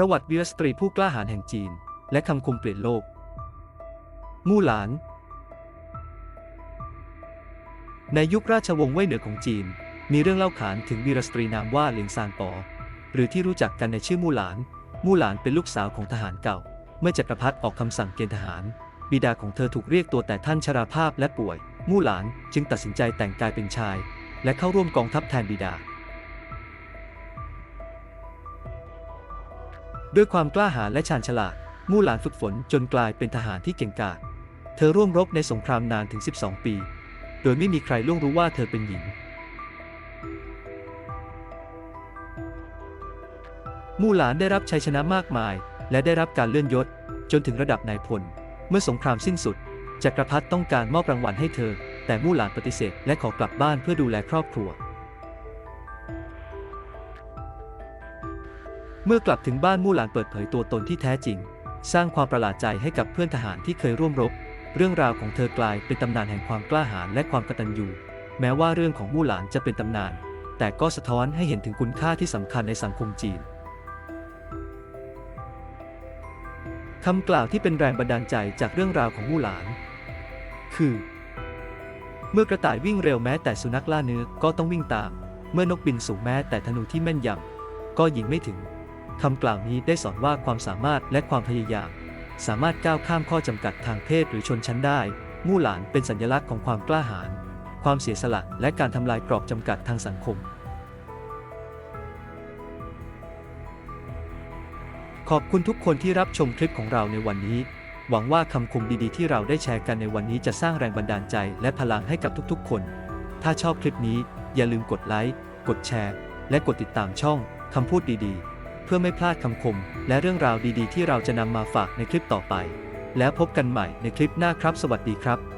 ประวัติวีรสตรีผู้กล้าหาญแห่งจีน และคำคมเปลี่ยนโลก มู่หลาน ในยุคราชวงศ์เว่ยเหนือของจีน มีเรื่องเล่าขานถึงวีรสตรีนามว่าเหลียงซานปอ หรือที่รู้จักกันในชื่อมู่หลาน มู่หลานเป็นลูกสาวของทหารเก่า เมื่อจักรพรรดิออกคำสั่งเกณฑ์ทหาร บิดาของเธอถูกเรียกตัวแต่ท่านชราภาพและป่วย มู่หลานจึงตัดสินใจแต่งกายเป็นชาย และเข้าร่วมกองทัพแทนบิดา ด้วยความกล้าหาญและชาญฉลาด มู่หลานฝึกฝนจนกลายเป็นทหารที่เก่งกาจ เธอร่วมรบในสงครามนานถึง 12 ปี โดยไม่มีใครล่วงรู้ว่าเธอเป็นหญิง มู่หลานได้รับชัยชนะมากมาย และได้รับการเลื่อนยศ จนถึงระดับนายพล เมื่อสงครามสิ้นสุด จักรพรรดิต้องการมอบรางวัลให้เธอ แต่มู่หลานปฏิเสธและขอกลับบ้านเพื่อดูแลครอบครัว เมื่อกลับถึงบ้านมู่หลานเปิดเผยตัวตนที่แท้จริง สร้างความประหลาดใจให้กับเพื่อนทหารที่เคยร่วมรบ เรื่องราวของเธอกลายเป็นตำนานแห่งความกล้าหาญและความกตัญญูแม้ว่าเรื่องของมู่หลานจะเป็นตำนาน แต่ก็สะท้อนให้เห็นถึงคุณค่าที่สำคัญในสังคมจีนคำกล่าวที่เป็นแรงบันดาลใจจากเรื่องราวของมู่หลาน คือ เมื่อกระต่ายวิ่งเร็วแม้แต่สุนัขล่าเนื้อก็ต้องวิ่งตาม เมื่อนกบินสูงแม้แต่ธนูที่แม่นยำก็ยิงไม่ถึง คำกล่าวนี้ได้สอนว่าความสามารถและความพยายาม สามารถก้าวข้ามข้อจำกัดทางเพศหรือชนชั้นได้ มู่หลานเป็นสัญลักษณ์ของความกล้าหาญความเสียสละและการทำลายกรอบจำกัดทางสังคม ขอบคุณทุกคนที่รับชมคลิปของเราในวันนี้ หวังว่าคำคมดีๆ ที่เราได้แชร์กันในวันนี้จะสร้างแรงบันดาลใจและพลังให้กับทุกๆ คน ถ้าชอบคลิปนี้อย่าลืมกดไลค์ กดแชร์ และกดติดตามช่องคำพูดดีๆ พื่อไม่พลาดคำคม และเรื่องราวดีๆ ที่เราจะนำมาฝากในคลิปต่อไป แล้วพบกันใหม่ในคลิปหน้าครับ สวัสดีครับ